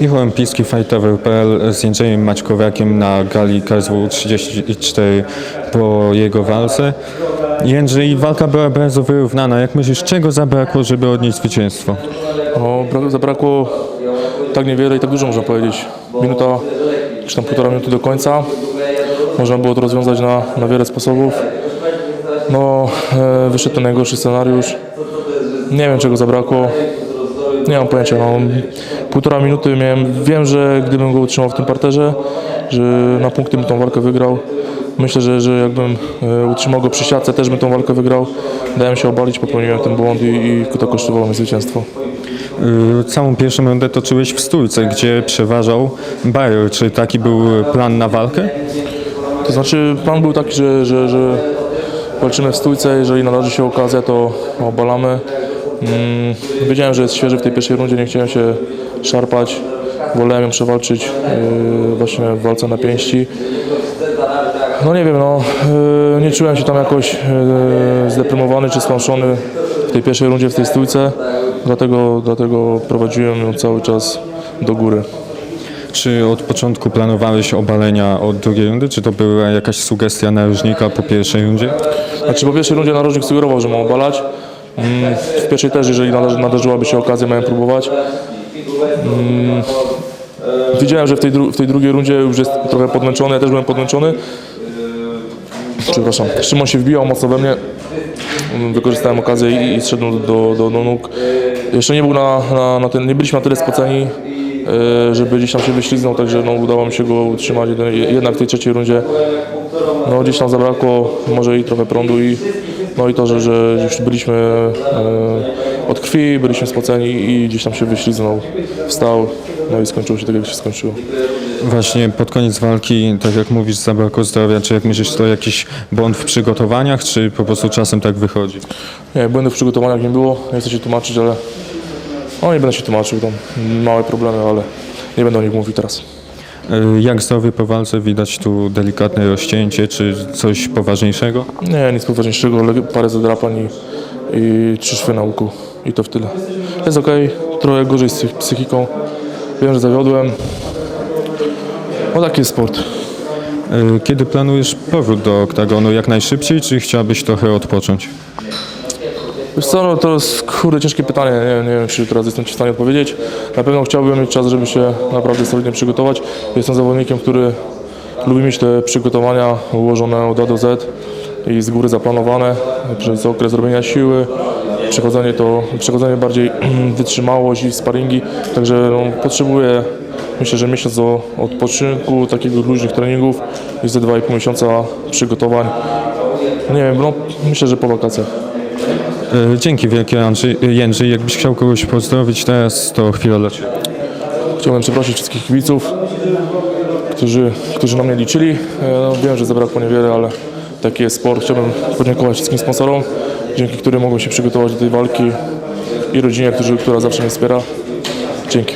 Michał Empicki, fightover.pl z Jędrzejem Maćkowiakiem na gali KSW 34 po jego walce. Jędrzej, walka była bardzo wyrównana. Jak myślisz, czego zabrakło, żeby odnieść zwycięstwo? Bra- zabrakło tak niewiele i tak dużo można powiedzieć. Minuta, czy tam półtora minuty do końca. Można było to rozwiązać na, na wiele sposobów. No, e, wyszedł ten najgorszy scenariusz. Nie wiem czego zabrakło. Nie mam pojęcia. No, półtora minuty miałem. Wiem, że gdybym go utrzymał w tym parterze, że na punkty bym tą walkę wygrał. Myślę, że, że jakbym e, utrzymał go przy siatce, też bym tą walkę wygrał. Dałem się obalić, popełniłem ten błąd i, i to kosztowało mi zwycięstwo. Yy, Całą pierwszą rundę toczyłeś w stójce, gdzie przeważał Bayer. Czy taki był plan na walkę? To znaczy plan był taki, że, że, że walczymy w stójce, jeżeli nadarzy się okazja, to obalamy. Mm, wiedziałem, że jest świeży w tej pierwszej rundzie, nie chciałem się szarpać. Wolałem ją przewalczyć yy, właśnie w walce na pięści. No nie wiem, no yy, nie czułem się tam jakoś yy, zdeprymowany czy sfałszony w tej pierwszej rundzie w tej stójce, dlatego, dlatego prowadziłem ją cały czas do góry. Czy od początku planowałeś obalenia od drugiej rundy? Czy to była jakaś sugestia narożnika po pierwszej rundzie? Znaczy po pierwszej rundzie narożnik sugerował, że mam obalać. W pierwszej też, jeżeli nadarzy- nadarzyłaby się okazja, miałem próbować. Mm, Widziałem, że w tej, w tej drugiej rundzie już jest trochę podmęczony, ja też byłem podmęczony. Przepraszam. Szymon się wbijał mocno we mnie. Mm, Wykorzystałem okazję i, i zszedłem do, do, do nóg. Jeszcze nie był na, na, na ten, nie byliśmy na tyle spoceni, żeby gdzieś tam się wyśliznął, także no, udało mi się go utrzymać jednak w tej trzeciej rundzie. No gdzieś tam zabrakło może i trochę prądu i no i to, że, że już byliśmy e, od krwi, byliśmy spoceni i gdzieś tam się wyśliznął, wstał, no i skończyło się tak jak się skończyło. Właśnie pod koniec walki, tak jak mówisz, zabrakło zdrowia. Czy jak myślisz, to jakiś błąd w przygotowaniach, czy po prostu czasem tak wychodzi? Nie, błędów w przygotowaniach nie było, nie chcę się tłumaczyć, ale no nie będę się tłumaczył, tam małe problemy, ale nie będę o nich mówił teraz. Yy, Jak zdrowie po walce? Widać tu delikatne rozcięcie, czy coś poważniejszego? Nie, nic poważniejszego, ale parę zadrapań i, i trzy szwy na łuku i to w tyle. Jest okej, trochę gorzej z psych- psychiką, wiem, że zawiodłem. No taki jest sport. Yy, Kiedy planujesz powrót do oktagonu? Jak najszybciej, czy chciałbyś trochę odpocząć? Wiesz co, no to jest kurde ciężkie pytanie, nie, nie wiem czy teraz jestem w stanie odpowiedzieć. Na pewno chciałbym mieć czas, żeby się naprawdę solidnie przygotować. Jestem zawodnikiem, który lubi mieć te przygotowania ułożone od A do Z i z góry zaplanowane przez okres robienia siły, przechodzenie to, przechodzenie bardziej wytrzymałość i sparingi, także no, potrzebuję myślę, że miesiąc do odpoczynku, takiego luźnych treningów i ze 2,5 miesiąca przygotowań. Nie wiem, no myślę, że po wakacjach. Yy, Dzięki wielkie Andrzej, Jędrzej. Jakbyś chciał kogoś pozdrowić teraz, to chwila dla Ciebie. Chciałbym przeprosić wszystkich kibiców, którzy, którzy na mnie liczyli. E, No, wiem, że zabrakło niewiele, ale taki jest sport. Chciałbym podziękować wszystkim sponsorom, dzięki którym mogłem się przygotować do tej walki i rodzinie, którzy, która zawsze mnie wspiera. Dzięki.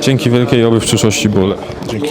Dzięki wielkiej, oby w przyszłości było lepiej. Dzięki.